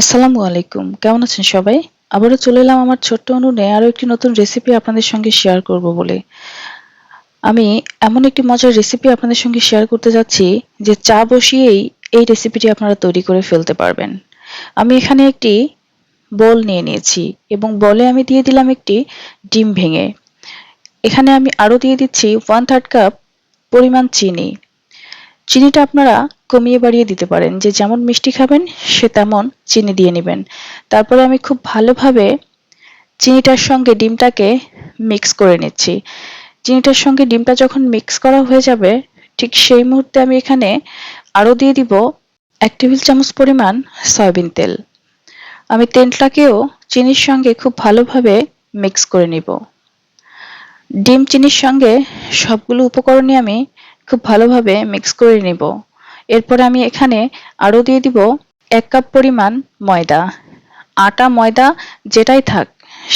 আসসালামু আলাইকুম। কেমন আছেন সবাই? আবারও চলে এলাম আমার ছোট্ট অনুনে আরও একটি নতুন রেসিপি আপনাদের সঙ্গে শেয়ার করব বলে। আমি এমন একটি মজার রেসিপি আপনাদের সঙ্গে শেয়ার করতে যাচ্ছি যে চা বসিয়েই এই রেসিপিটি আপনারা তৈরি করে ফেলতে পারবেন। আমি এখানে একটি বল নিয়ে নিয়েছি এবং বলে আমি দিয়ে দিলাম একটি ডিম ভেঙে। এখানে আমি আরও দিয়ে দিচ্ছি ওয়ান থার্ড কাপ পরিমাণ চিনি। চিনিটা আপনারা কমিয়ে বাড়িয়ে দিতে পারেন। যে যেমন মিষ্টি খাবেন, সে তেমন চিনি দিয়ে নেবেন। তারপরে আমি খুব ভালোভাবে চিনিটার সঙ্গে ডিমটাকে মিক্স করে নিচ্ছি। চিনিটার সঙ্গে ডিমটা যখন মিক্স করা হয়ে যাবে, ঠিক সেই মুহূর্তে আমি এখানে আরও দিয়ে দিব এক টেবিল চামচ পরিমাণ সয়াবিন তেল। আমি তেলটাকেও চিনির সঙ্গে খুব ভালোভাবে মিক্স করে নিব। ডিম, চিনির সঙ্গে সবগুলো উপকরণই আমি খুব ভালোভাবে মিক্স করে নিব। এরপরে আমি এখানে আরও দিয়ে দিব এক কাপ পরিমাণ ময়দা। আটা ময়দা যেটাই থাক,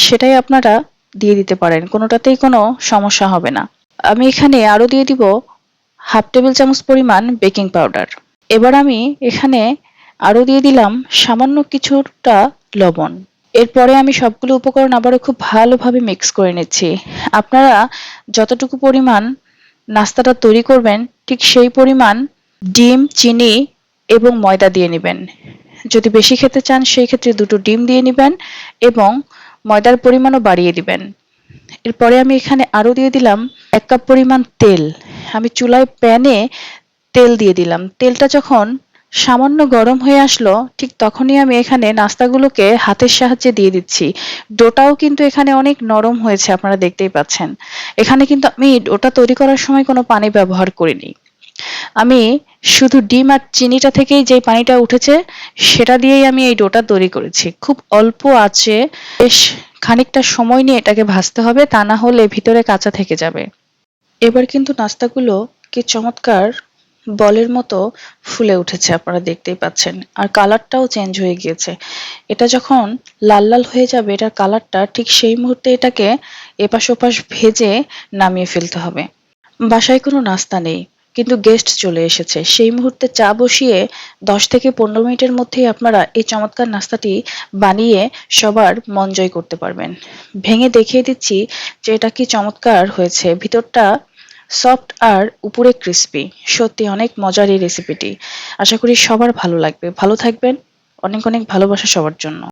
সেটাই আপনারা দিয়ে দিতে পারেন, কোনোটাতেই কোনো সমস্যা হবে না। আমি এখানে আরও দিয়ে দিব হাফ টেবিল চামচ পরিমাণ বেকিং পাউডার। এবার আমি এখানে আরও দিয়ে দিলাম সামান্য কিছুটা লবণ। এরপরে আমি সবগুলো উপকরণ আবারও খুব ভালোভাবে মিক্স করে নিচ্ছি। আপনারা যতটুকু পরিমাণ নাস্তাটা তৈরি করবেন, ঠিক সেই পরিমাণ ডিম, চিনি এবং ময়দা দিয়ে নেবেন। যদি বেশি খেতে চান, সেই ক্ষেত্রে দুটো ডিম দিয়ে নেবেন এবং ময়দার পরিমাণও বাড়িয়ে দিবেন। এরপরে আমি এখানে আরও দিয়ে দিলাম এক কাপ পরিমাণ তেল। আমি চুলায় প্যানে তেল দিয়ে দিলাম। তেলটা যখন সামান্য গরম হয়ে আসলো, ঠিক তখনই আমি এখানে নাস্তাগুলোকে হাতের সাহায্যে দিয়ে দিচ্ছি। ডোটাও কিন্তু এখানে অনেক নরম হয়েছে, আপনারা দেখতেই পাচ্ছেন। এখানে কিন্তু আমি ডোটা তৈরি করার সময় কোনো পানি ব্যবহার করিনি। আমি শুধু ডিম আর চিনিটা থেকেই যে পানিটা উঠেছে, সেটা দিয়েই আমি এই ডোটা তৈরি করেছি। খুব অল্প আছে, বেশ খানিকটা সময় নিয়ে এটাকে ভাজতে হবে, তা না হলে ভিতরে কাঁচা থেকে যাবে। এবার কিন্তু নাস্তাগুলো কি চমৎকার বলের মতো ফুলে উঠেছে, আপনারা দেখতেই পাচ্ছেন। আর কালারটাও চেঞ্জ হয়ে গিয়েছে। এটা যখন লাল লাল হয়ে যাবে, এটার কালারটা ঠিক সেই মুহূর্তে এটাকে এপাশ ওপাশ ভেজে নামিয়ে ফেলতে হবে। বাসায় কোনো নাস্তা নেই, কিন্তু গেস্ট চলে এসেছে। সেই মুহূর্তে চা বসিয়ে দশ থেকে পনেরো মিনিটের মধ্যেই আপনারা এই চমৎকার নাস্তাটি বানিয়ে সবার মন জয় করতে পারবেন। ভেঙে দেখিয়ে দিচ্ছি যে এটা কি চমৎকার হয়েছে। ভিতরটা সফট আর উপরে ক্রিসপি সত্যি অনেক মজার এই রেসিপিটি আশা করি সবার ভালো লাগবে। ভালো থাকবেন। অনেক অনেক ভালোবাসা সবার জন্য।